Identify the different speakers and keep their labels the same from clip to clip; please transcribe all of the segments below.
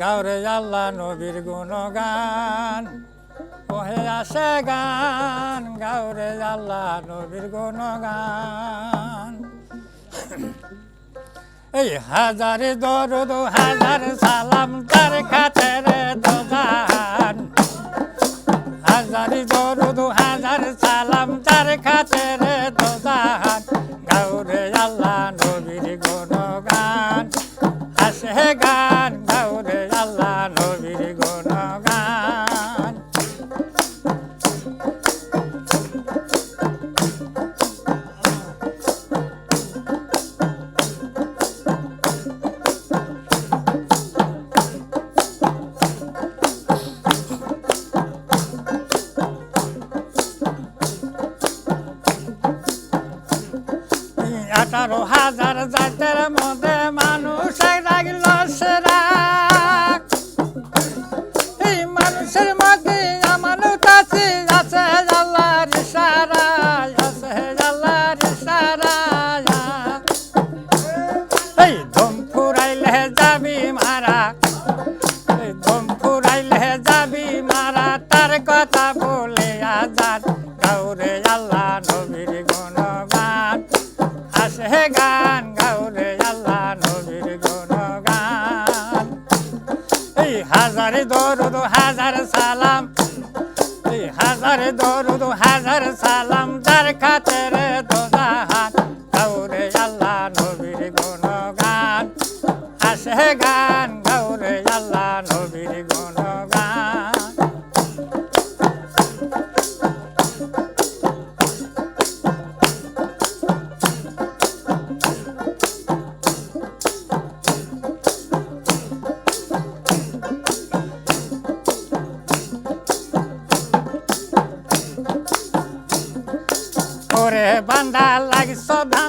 Speaker 1: গাওরে আল্লাহ নবীর গুণগান। ওহে আসে গান, গাওরে আল্লাহ নবীর গুণগান। এই হাজারে দরদ, হাজার সালাম তার খাতেরে দোজান। হাজারি দরদ, হাজার সালাম তার খাতেরে দোজান। গাউরে আল্লাহ নবীর গুণগান। আসে গান। আঠারো হাজার জাতের মধ্যে মানুষ হাজারে দরদ হাজার সালাম। বান্দা লাগিস ধান্দা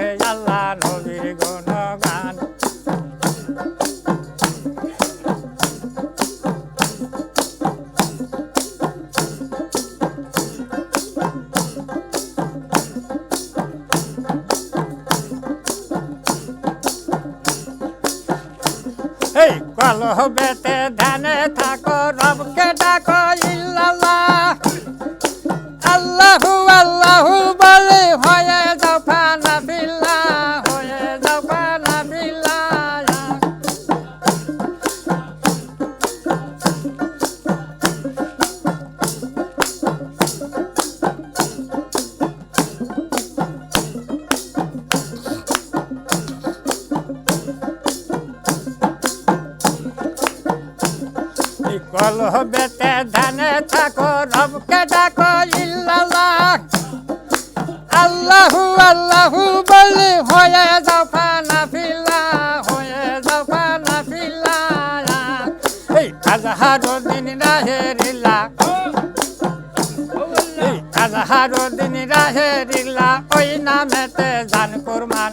Speaker 1: এই হবে বেতে ধ্যানে থাকো রবকে ডাকো বেতে ধ্যানে থাকো, রবকে ডাকো, ইল্লাল্লাহ। আল্লাহু আল্লাহু বলে, হয়ে যাও ফানা ফিল্লা হয়ে যাও ফানা ফিল্লা এই আজহারো দিন রাহেরিল্লা এই আজহারো দিন রাহেরিল্লা ওই নামেতে জান কুরমান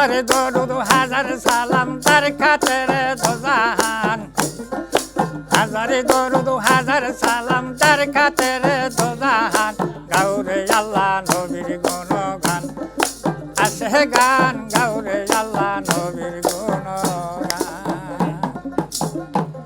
Speaker 1: হাজার দরুদ হাজার সালাম, তার খাতেরে দোজাহান হাজারে দরুদ হাজার সালাম, তার খাতেরে দোজাহান গাউরে আল্লাহ নবীর গুণগান, আসে গান